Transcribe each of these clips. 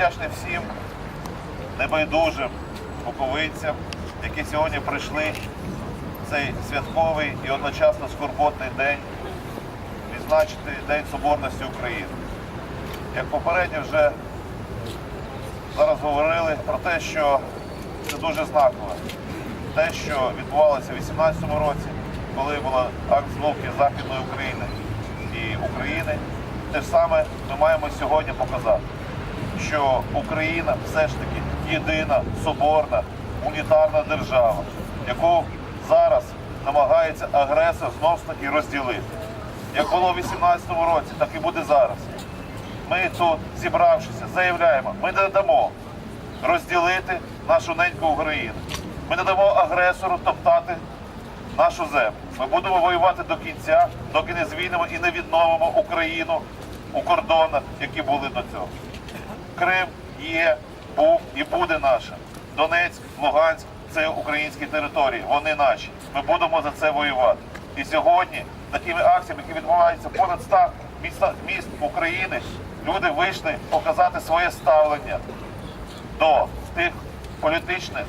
вдячний всім небайдужим буковинцям, які сьогодні прийшли в цей святковий і одночасно скорботний день відзначити День Соборності України. Як попередньо вже зараз говорили про те, що це дуже знаково. Те, що відбувалося у 18-му році, коли була акт зловки Західної України і України, те ж саме ми маємо сьогодні показати, що Україна все ж таки єдина, соборна, унітарна держава, яку зараз намагається агресор знов таки розділити. Як було в 18-му році, так і буде зараз. Ми тут, зібравшися, заявляємо, ми не дамо розділити нашу неньку Україну. Ми не дамо агресору топтати нашу землю. Ми будемо воювати до кінця, доки не звільнимо і не відновимо Україну у кордонах, які були до цього. Крим є, був і буде нашим. Донецьк, Луганськ це українські території, вони наші. Ми будемо за це воювати. І сьогодні такими акціями, які відбуваються понад 100 міста, міст України, люди вийшли показати своє ставлення до тих політичних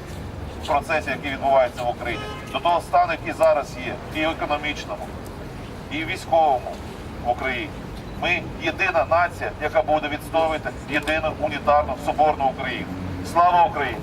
процесів, які відбуваються в Україні, до того стану, який зараз є, і в економічному, і в військовому в Україні. Ми єдина нація, яка буде відстоювати єдину унітарну соборну Україну. Слава Україні!